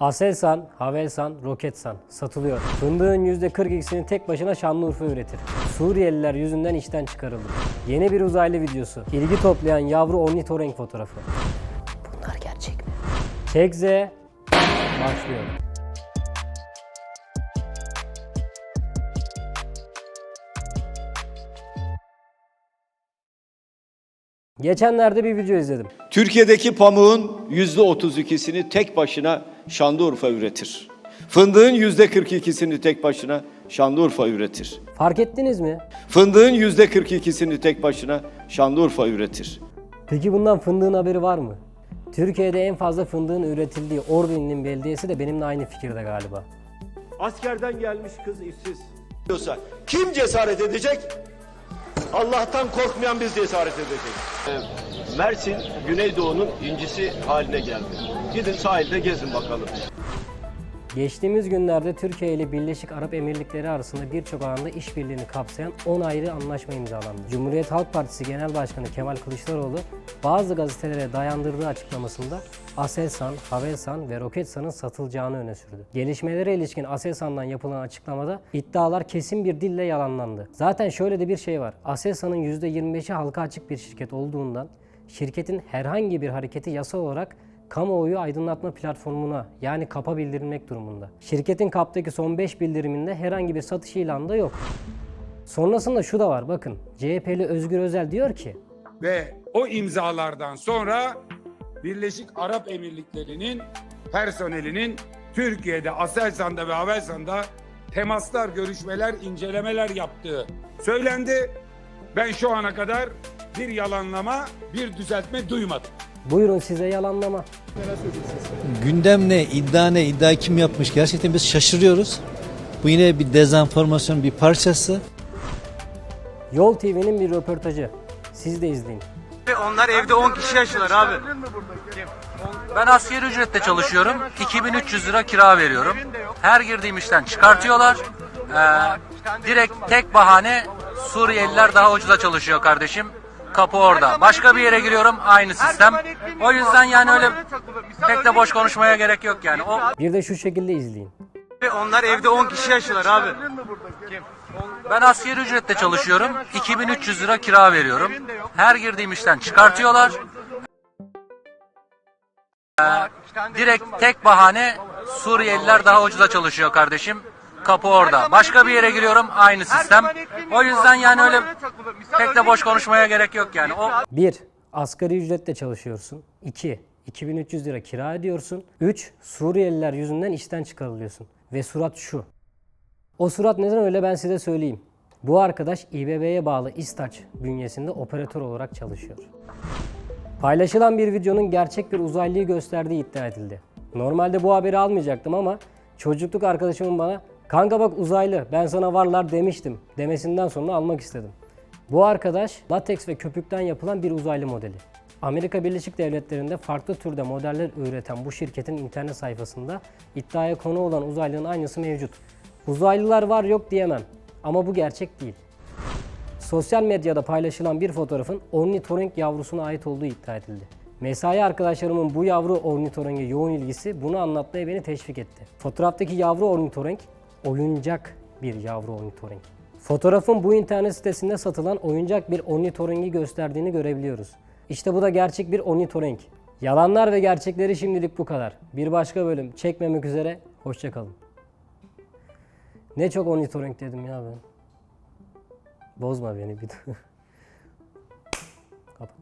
Aselsan, Havelsan, Roketsan satılıyor. Fındığın %42'sini tek başına Şanlıurfa üretir. Suriyeliler yüzünden işten çıkarıldı. Yeni bir uzaylı videosu. İlgi toplayan yavru ornitorenk fotoğrafı. Bunlar gerçek mi? Çek Z başlıyor. Geçenlerde bir video izledim. Türkiye'deki pamuğun yüzde 32'sini tek başına Şanlıurfa üretir. Fındığın yüzde 42'sini tek başına Şanlıurfa üretir. Fark ettiniz mi? Fındığın yüzde 42'sini tek başına Şanlıurfa üretir. Peki bundan fındığın haberi var mı? Türkiye'de en fazla fındığın üretildiği Ordu'nun belediyesi de benimle aynı fikirde galiba. Askerden gelmiş kız işsiz. Diyorsa kim cesaret edecek? Allah'tan korkmayan biz cesaret edeceğiz. Mersin Güneydoğu'nun incisi haline geldi. Gidin sahilde gezin bakalım. Geçtiğimiz günlerde Türkiye ile Birleşik Arap Emirlikleri arasında birçok alanda işbirliğini kapsayan 10 ayrı anlaşma imzalandı. Cumhuriyet Halk Partisi Genel Başkanı Kemal Kılıçdaroğlu bazı gazetelere dayandırdığı açıklamasında Aselsan, Havelsan ve Roketsan'ın satılacağını öne sürdü. Gelişmelere ilişkin Aselsan'dan yapılan açıklamada iddialar kesin bir dille yalanlandı. Zaten şöyle de bir şey var. Aselsan'ın %25'i halka açık bir şirket olduğundan şirketin herhangi bir hareketi yasal olarak kamuoyu aydınlatma platformuna yani KAP'a bildirilmek durumunda. Şirketin KAP'taki son 5 bildiriminde herhangi bir satış ilanı da yok. Sonrasında şu da var bakın. CHP'li Özgür Özel diyor ki ve o imzalardan sonra Birleşik Arap Emirlikleri'nin personelinin Türkiye'de Aselsan'da ve Havelsan'da temaslar, görüşmeler, incelemeler yaptığı söylendi. Ben şu ana kadar bir yalanlama, bir düzeltme duymadım. Buyurun size yalanlama. Gündem ne, iddia ne, iddia kim yapmış gerçekten biz şaşırıyoruz. Bu yine bir dezenformasyon bir parçası. Yol TV'nin bir röportajı. Siz de izleyin. Onlar evde 10 kişi yaşıyorlar abi. Ben asgari ücretle çalışıyorum. 2300 lira kira veriyorum. Her girdiğim işten çıkartıyorlar. Ee, direkt tek bahane Suriyeliler daha ucuza çalışıyor kardeşim. Kapı orada. Başka bir yere giriyorum aynı sistem. O yüzden yani öyle pek de boş konuşmaya gerek yok yani. O Bir de şu şekilde izleyin. Onlar evde 10 kişi yaşıyorlar abi. ben asgari ücretle çalışıyorum. 2300 lira kira veriyorum. Her girdiğim işten çıkartıyorlar. Ee, direkt tek bahane Suriyeliler daha ucuza çalışıyor kardeşim. Kapı orada. Başka bir yere giriyorum aynı sistem. O yüzden yani öyle pek de boş konuşmaya gerek yok yani. O 1. Asgari ücretle çalışıyorsun. 2. 2300 lira kira ediyorsun. 3. Suriyeliler yüzünden işten çıkarılıyorsun. Ve surat şu. O surat neden öyle ben size söyleyeyim. Bu arkadaş İBB'ye bağlı İstaç bünyesinde operatör olarak çalışıyor. Paylaşılan bir videonun gerçek bir uzaylıyı gösterdiği iddia edildi. Normalde bu haberi almayacaktım ama çocukluk arkadaşımın bana kanka bak uzaylı ben sana varlar demiştim demesinden sonra almak istedim. Bu arkadaş lateks ve köpükten yapılan bir uzaylı modeli. Amerika Birleşik Devletleri'nde farklı türde modeller üreten bu şirketin internet sayfasında iddiaya konu olan uzaylının aynısı mevcut. Uzaylılar var yok diyemem ama bu gerçek değil. Sosyal medyada paylaşılan bir fotoğrafın ornitorenk yavrusuna ait olduğu iddia edildi. Mesai arkadaşlarımın bu yavru ornitorenge yoğun ilgisi bunu anlatmaya beni teşvik etti. Fotoğraftaki yavru ornitorenk oyuncak bir yavru ornitorenk. Fotoğrafın bu internet sitesinde satılan oyuncak bir ornitorengi gösterdiğini görebiliyoruz. İşte bu da gerçek bir ornitorenk. Yalanlar ve gerçekleri şimdilik bu kadar. Bir başka bölüm çekmemek üzere, hoşçakalın. Ne çok ornitorenk dedim ya ben. Bozma beni bir daha. Kapat.